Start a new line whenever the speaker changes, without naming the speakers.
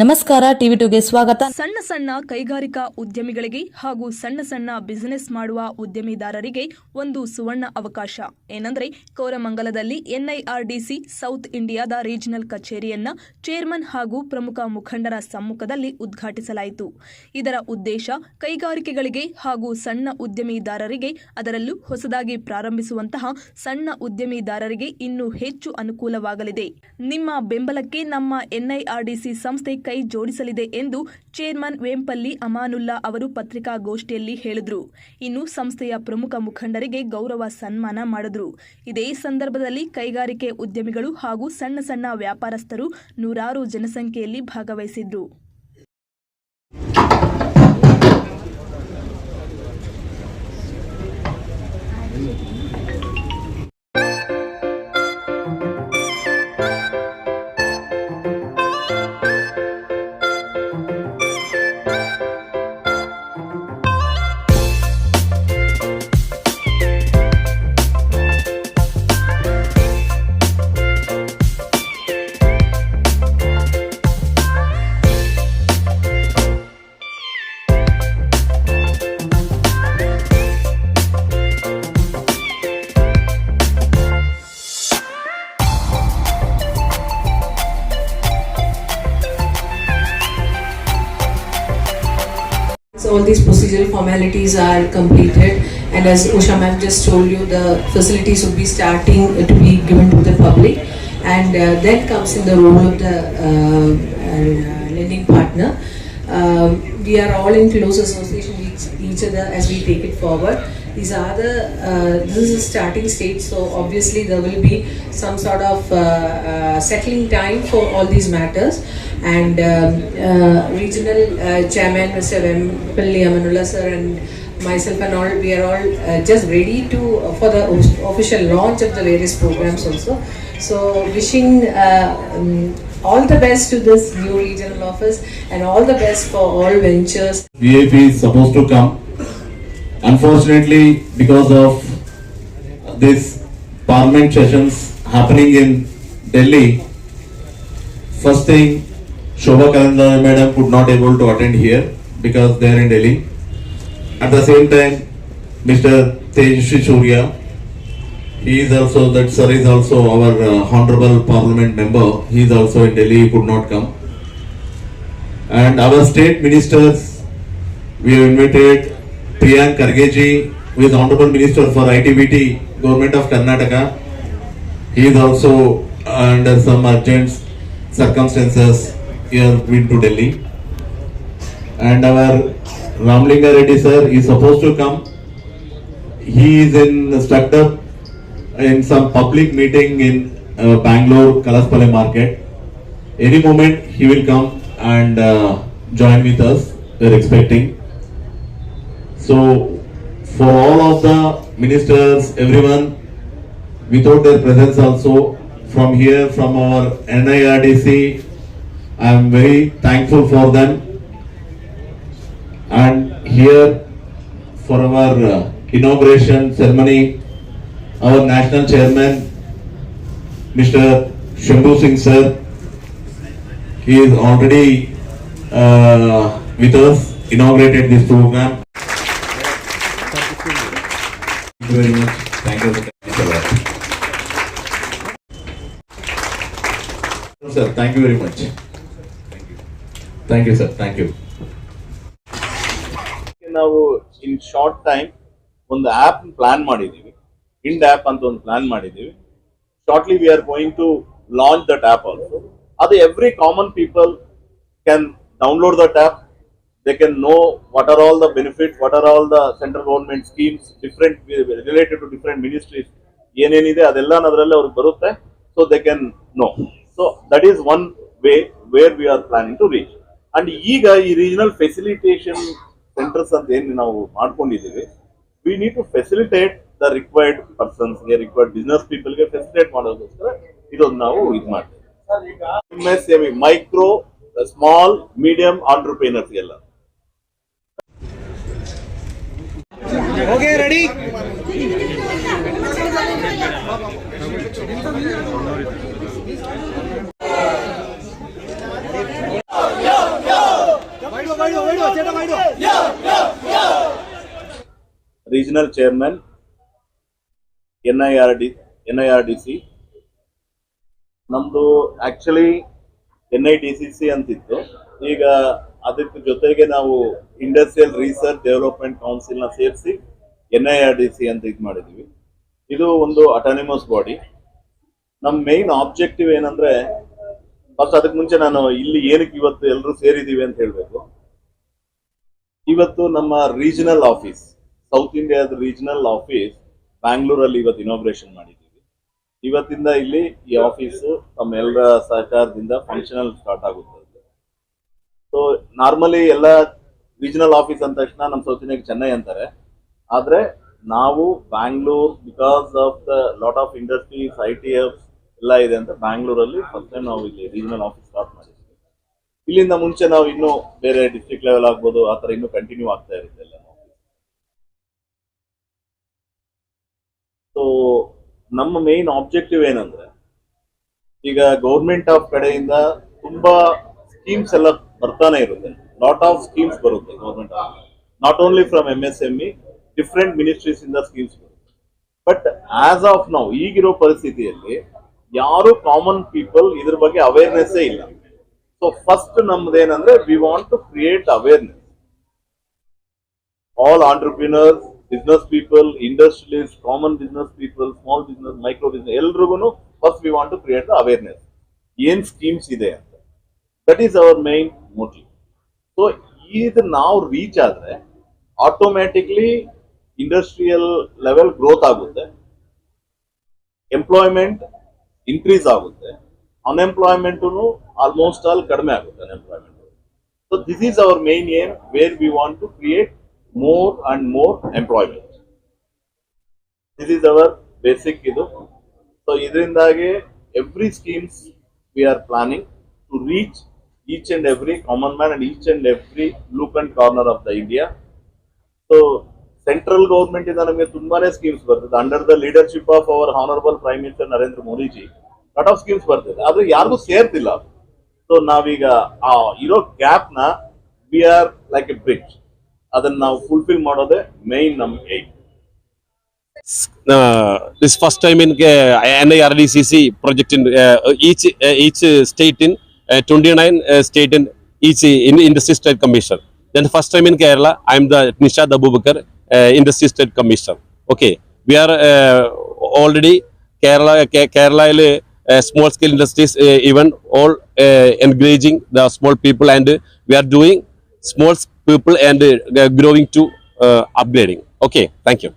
ನಮಸ್ಕಾರ ಟಿವಿ ಟುಗೆ ಸ್ವಾಗತ
ಸಣ್ಣ ಸಣ್ಣ ಕೈಗಾರಿಕಾ ಉದ್ಯಮಿಗಳಿಗೆ ಹಾಗೂ ಸಣ್ಣ ಸಣ್ಣ ಬಿಸಿನೆಸ್ ಮಾಡುವ ಉದ್ಯಮಿದಾರರಿಗೆ ಒಂದು ಸುವರ್ಣ ಅವಕಾಶ ಏನಂದ್ರೆ ಕೋರಮಂಗಲದಲ್ಲಿ ಎನ್ಐಆರ್ಡಿಸಿ ಸೌತ್ ಇಂಡಿಯಾದ ರೀಜನಲ್ ಕಚೇರಿಯನ್ನ ಚೇರ್ಮನ್ ಹಾಗೂ ಪ್ರಮುಖ ಮುಖಂಡರ ಸಮ್ಮುಖದಲ್ಲಿ ಉದ್ಘಾಟಿಸಲಾಯಿತು ಇದರ ಉದ್ದೇಶ ಕೈಗಾರಿಕೆಗಳಿಗೆ ಹಾಗೂ ಸಣ್ಣ ಉದ್ಯಮಿದಾರರಿಗೆ ಅದರಲ್ಲೂ ಹೊಸದಾಗಿ ಪ್ರಾರಂಭಿಸುವಂತಹ ಸಣ್ಣ ಉದ್ಯಮಿದಾರರಿಗೆ ಇನ್ನೂ ಹೆಚ್ಚು ಅನುಕೂಲವಾಗಲಿದೆ ನಿಮ್ಮ ಬೆಂಬಲಕ್ಕೆ ನಮ್ಮ ಎನ್ಐಆರ್ಡಿಸಿ ಸಂಸ್ಥೆ ಕೈ ಜೋಡಿಸಲಿದೆ ಎಂದು ಚೇರ್ಮನ್ ವೇಂಪಲ್ಲಿ ಅಮಾನುಲ್ಲಾ ಅವರು ಪತ್ರಿಕಾಗೋಷ್ಠಿಯಲ್ಲಿ ಹೇಳಿದರು ಇನ್ನು ಸಂಸ್ಥೆಯ ಪ್ರಮುಖ ಮುಖಂಡರಿಗೆ ಗೌರವ ಸನ್ಮಾನ ಮಾಡಿದ್ರು ಇದೇ ಸಂದರ್ಭದಲ್ಲಿ ಕೈಗಾರಿಕೆ ಉದ್ಯಮಿಗಳು ಹಾಗೂ ಸಣ್ಣ ಸಣ್ಣ ವ್ಯಾಪಾರಸ್ಥರು ನೂರಾರು ಜನಸಂಖ್ಯೆಯಲ್ಲಿ ಭಾಗವಹಿಸಿದ್ರು
So all these procedural formalities are completed and as Usha ma'am just told you, the facilities will be starting to be given to the public and uh, that comes in the role of the uh, uh, lending partner. Um, we are all in close association with each other as we take it forward. These are the, uh, this is starting stage, so obviously there will be some sort of uh, uh, settling time for all these matters. And um, uh, regional uh, chairman, Mr. M. Amanullah sir, and myself and all, we are all uh, just ready to for the official launch of the various programs also. So wishing um, all the best to this new regional office and all the best for all ventures.
VAP is supposed to come Unfortunately, because of these parliament sessions happening in Delhi, first thing, Shobha Kalandar madam could not able to attend here because they are in Delhi. At the same time, Mr. Tejashri Surya, he is also, that sir is also our uh, honorable parliament member. He is also in Delhi, he could not come. And our state ministers, we have invited Priyank Kargeji, who is Honorable Minister for ITBT, Government of Karnataka. He is also under some urgent circumstances here been to Delhi. And our Ramlinga Reddy sir is supposed to come. He is in stuck up in some public meeting in uh, Bangalore Kalaspale market. Any moment he will come and uh, join with us. We are expecting. So, for all of the ministers, everyone, without their presence also, from here, from our NIRDC, I am very thankful for them. And here, for our uh, inauguration ceremony, our national chairman, Mr. Shambhu Singh sir, he is already uh, with us, inaugurated this program. Thank you very much. Thank you. Thank you thank you Thank you.
ನಾವು in short time ಒಂದು app plan ಮಾಡಿದ್ದೀವಿ ಇಂಡ್ app ಅಂತ ಒಂದು plan ಮಾಡಿದ್ದೀವಿ shortly we are going to launch that app also ಅದು every common people can download that app they can know what are all the benefits, what are all the central government schemes, different related to different ministries, ಏನೇನಿದೆ ಅದೆಲ್ಲ ಅದರಲ್ಲಿ ಅವ್ರಿಗೆ ಬರುತ್ತೆ so they can know so that is one way where we are planning to reach and ಈಗ ಈ regional facilitation centres ಅಂತ ಏನು ನಾವು ಮಾಡ್ಕೊಂಡಿದ್ದೀವಿ we need to facilitate the required ಪರ್ಸನ್ಸ್ಗೆ required business ಪೀಪಲ್ಗೆ ಫೆಸಿಲಿಟೇಟ್ ಮಾಡೋದಕ್ಕೋಸ್ಕರ ಇದೊಂದು ನಾವು ಇದು ಮಾಡ್ತೀವಿ micro small medium ಆಂಟ್ರಪ್ರಿನರ್ಸ್ಗೆಲ್ಲ
okay ready
regional chairman R D N I R D C ನಮ್ದು actually N I D C C ಅಂತಿತ್ತು ಈಗ ಅದಕ್ಕೆ ಜೊತೆಗೆ ನಾವು ಇಂಡಸ್ಟ್ರಿಯಲ್ ರಿಸರ್ಚ್ ಡೆವಲಪ್ಮೆಂಟ್ ಕೌನ್ಸಿಲ್ನ ಸೇರಿಸಿ N I R D C ಅಂತ ಇದು ಮಾಡಿದೀವಿ ಇದು ಒಂದು ಅಟಾನಿಮಸ್ ಬಾಡಿ ನಮ್ಮ ಮೇನ್ ಆಬ್ಜೆಕ್ಟಿವ್ ಏನಂದ್ರೆ ಫಸ್ಟ್ ಅದಕ್ಕೆ ಮುಂಚೆ ನಾನು ಇಲ್ಲಿ ಏನಕ್ಕೆ ಇವತ್ತು ಎಲ್ಲರೂ ಸೇರಿದ್ದೀವಿ ಅಂತ ಹೇಳಬೇಕು ಇವತ್ತು ನಮ್ಮ ರೀಜನಲ್ ಆಫೀಸ್ ಸೌತ್ ಇಂಡಿಯಾದ ರೀಜನಲ್ ಆಫೀಸ್ ಬ್ಯಾಂಗ್ಳೂರಲ್ಲಿ ಇವತ್ತು ಇನಾಗ್ರೇಷನ್ ಮಾಡಿದ್ದೀವಿ ಇವತ್ತಿಂದ ಇಲ್ಲಿ ಈ ಆಫೀಸು ಎಲ್ಲರ ಸಹಕಾರದಿಂದ ಫಂಕ್ಷನಲ್ ಸ್ಟಾರ್ಟ್ ಆಗುತ್ತೆ ಸೊ ನಾರ್ಮಲಿ ಎಲ್ಲ ರೀಜನಲ್ ಆಫೀಸ್ ಅಂದ ತಕ್ಷಣ ನಮ್ಮ ಸೌತ್ ಇಂಡಿಯಾಗೆ ಚೆನ್ನೈ ಅಂತಾರೆ ಆದರೆ ನಾವು Bangalore because of the lot of industries I T F ಎಲ್ಲ ಇದೆ ಅಂತ ಬ್ಯಾಂಗ್ಳೂರಲ್ಲಿ ಫಸ್ಟ್ ಟೈಮ್ ನಾವು ಇಲ್ಲಿ ರೀಜನಲ್ ಆಫೀಸ್ ಸ್ಟಾರ್ಟ್ ಮಾಡಿದ್ವಿ ಇಲ್ಲಿಂದ ಮುಂಚೆ ನಾವು ಇನ್ನೂ ಬೇರೆ ಡಿಸ್ಟ್ರಿಕ್ಟ್ ಲೆವೆಲ್ ಆಗ್ಬೋದು ಆ ಥರ ಇನ್ನೂ ಕಂಟಿನ್ಯೂ ಆಗ್ತಾ ಇರುತ್ತೆ ಎಲ್ಲ ಸೊ ನಮ್ಮ ಮೇನ್ ಆಬ್ಜೆಕ್ಟಿವ್ ಏನಂದ್ರೆ ಈಗ ಗೌರ್ಮೆಂಟ್ ಆಫ್ ಕಡೆಯಿಂದ ತುಂಬಾ ಸ್ಕೀಮ್ಸ್ ಎಲ್ಲ ಬರ್ತಾನೆ ಇರುತ್ತೆ ಲಾಟ್ ಆಫ್ ಸ್ಕೀಮ್ಸ್ ಬರುತ್ತೆ government not only from M S M E different ministries ಇಂದ ಸ್ಕೀಮ್ಸ್ ಬಟ್ ಆಸ್ ಆಫ್ ನಾವು ಈಗಿರೋ ಪರಿಸ್ಥಿತಿಯಲ್ಲಿ ಯಾರು ಕಾಮನ್ ಪೀಪಲ್ ಇದ್ರ ಬಗ್ಗೆ ಅವೇರ್ನೆಸ್ಸೇ ಇಲ್ಲ so first ನಮ್ದೇನಂದ್ರೆ we want to create awareness all entrepreneurs business people industrialist common business people small business micro business ಎಲ್ರಿಗೂ first we want to create the awareness ಏನ್ ಸ್ಕೀಮ್ಸ್ ಇದೆ ಅಂತ that is our main motive so ಈಗ ನಾವು reach ಆದ್ರೆ automatically industrial level growth ಆಗುತ್ತೆ employment increase ಆಗುತ್ತೆ unemployment almost all ಕಡಿಮೆ ಆಗುತ್ತೆ unemployment so this is our main aim where we want to create more and more employment this is our basic ಇದು so ಇದರಿಂದಾಗಿ every schemes we are planning to reach each and every common man and each and every look and corner of the India so central government ಇಂದ ನಮಗೆ ತುಂಬಾನೇ schemes ಬರ್ತದೆ under the leadership of our honourable prime minister Narendra Modiji cut of schemes ಬರ್ತದೆ ಆದ್ರೆ ಯಾರಿಗೂ ಸೇರ್ತಿಲ್ಲ so ನಾವೀಗ ಆ ಇರೋ ಗ್ಯಾಪ್ ನ we are like a bridge ಅದನ್ನ ನಾವು ಫುಲ್ಫಿಲ್ ಮಾಡೋದೇ ಮೇನ್ ನಮ್ aim
this first time in N I R D C C project in each each state in twenty nine state in each in industry state commission then first time in Kerala I am the Nishad Abubakar in the State Commission. Okay, we are already Kerala small scale industries, even all engaging the small people, and we are doing small people and they uh, are growing to uh, upgrading. Okay, thank you.